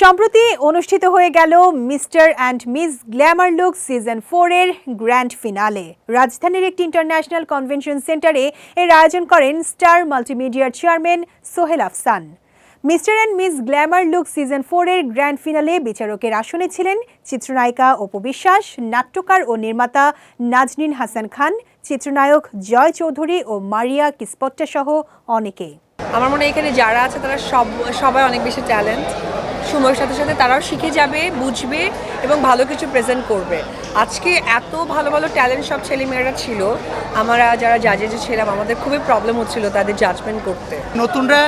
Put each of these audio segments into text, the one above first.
সম্প্রতি অনুষ্ঠিত হয়ে গেল mister and miss glamour look season four এর গ্র্যান্ড ফিনালে। রাজধানীর একটি ইন্টারন্যাশনাল কনভেনশন সেন্টারে এর আয়োজন করেন star মাল্টিমিডিয়ার chairman Sohel Afsan. Mister and miss glamour look season four এর গ্র্যান্ড ফিনালে বিচারকের আসনে ছিলেন চিত্রনায়িকা অপু বিশ্বাস, নাট্যকার ও নির্মাতা নাজনীন হাসান খান, চিত্রনায়ক জয় চৌধুরী ও মারিয়া কিসপট্টা সহ অনেকে। আমার মনে হয় এখানে যারা আছে তারা সব, সবাই অনেক বেশি ট্যালেন্ট। সময়ের সাথে সাথে তারাও শিখে যাবে, বুঝবে এবং ভালো কিছু প্রেজেন্ট করবে। আজকে এত ভালো ভালো ট্যালেন্ট সব ছেলেমেয়েরা ছিল। আমরা যারা জাজেজে ছিলাম, আমাদের খুবই প্রবলেম হচ্ছিল তাদের জাজমেন্ট করতে। নতুনরা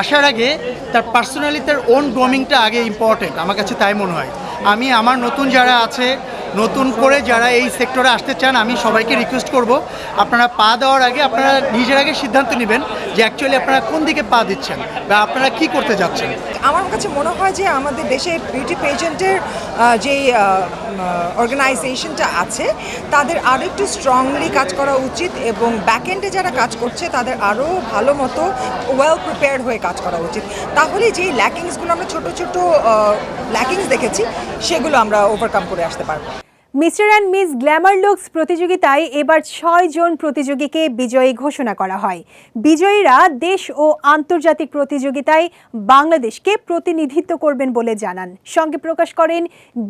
আসার আগে তার পার্সোনালি তার ওন গ্রোমিংটা আগে ইম্পর্টেন্ট আমার কাছে তাই মনে হয়। আমি, আমার নতুন যারা আছে নতুন করে যারা এই সেক্টরে আসতে চান, আমি সবাইকে রিকোয়েস্ট করব। আপনারা পা দেওয়ার আগে আপনারা নিজের আগে সিদ্ধান্ত নেবেন যে অ্যাকচুয়ালি আপনারা কোন দিকে পা দিচ্ছেন বা আপনারা কি করতে যাচ্ছেন। আমার কাছে মনে হয় যে আমাদের দেশে বিউটি পেজেন্টের যে অর্গানাইজেশনটা আছে, তাদের আরও একটু স্ট্রংলি কাজ করা উচিত এবং ব্যাকএন্ডে যারা কাজ করছে, তাদের আরও ভালো মতো ওয়েল প্রিপেয়ার্ড হয়ে কাজ করা উচিত। তাহলে যেই ল্যাকিংসগুলো আমরা ছোট ছোট ল্যাকিংস দেখেছি, সেগুলো আমরা ওভারকাম করে আসতে পারব। Mister and miss glamour looks প্রতিযোগিতায় এবার ছয় জন প্রতিযোগীকে বিজয়ী ঘোষণা করা হয়। বিজয়ীরা দেশ ও আন্তর্জাতিক প্রতিযোগিতায় বাংলাদেশকে প্রতিনিধিত্ব করবেন বলে জানান। সঙ্গে প্রকাশ করেন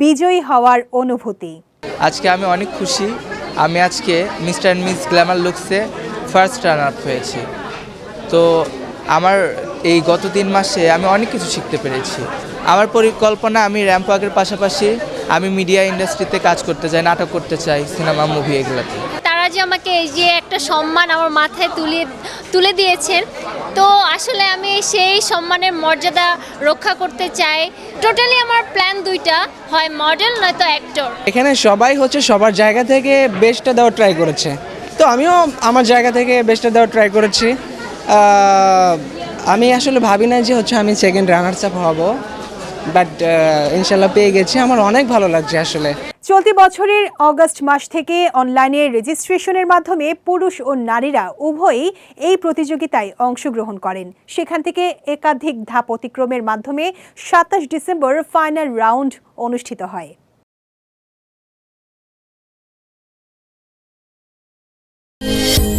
বিজয়ী হওয়ার অনুভূতি। আজকে আমি অনেক খুশি। আমি আজকে মিস্টার অ্যান্ড মিস গ্ল্যামার লুকসে ফার্স্ট রান আপ হয়েছি। তো আমার এই গত তিন মাসে আমি অনেক কিছু শিখতে পেরেছি। আমার পরিকল্পনা আমি র্যাম্প ওয়াকের পাশাপাশি আমি মিডিয়া ইন্ডাস্ট্রিতে কাজ করতে চাই নাটক করতে চাই সিনেমা মুভি এগুলোতে। তারা যে আমাকে এই যে একটা সম্মান আমার মাথায় তুলে তুলে দিয়েছেন তো আসলে আমি সেই সম্মানের মর্যাদা রক্ষা করতে চাই। টোটালি আমার প্ল্যান দুইটা হয় মডেল নয়তো অ্যাক্টর এখানে সবাই হচ্ছে সবার জায়গা থেকে বেস্টটা দেওয়ার ট্রাই করেছে। তো আমিও আমার জায়গা থেকে বেস্টটা দেওয়ার ট্রাই করেছি। আমি আসলে ভাবি না যে হচ্ছে আমি সেকেন্ড রানার্স আপ হব। বাট uh, ইনশাল্লাহ পেয়ে গেছি। আমার অনেক ভালো লাগছে আসলে। চলতি বছরের অগস্ট মাস থেকে অনলাইনে রেজিস্ট্রেশনের মাধ্যমে পুরুষ ও নারীরা উভয়ই এই প্রতিযোগিতায় অংশগ্রহণ করেন। সেখান থেকে একাধিক ধাপ অতিক্রমের মাধ্যমে সাতাশ ডিসেম্বর ফাইনাল রাউন্ড অনুষ্ঠিত হয়। you.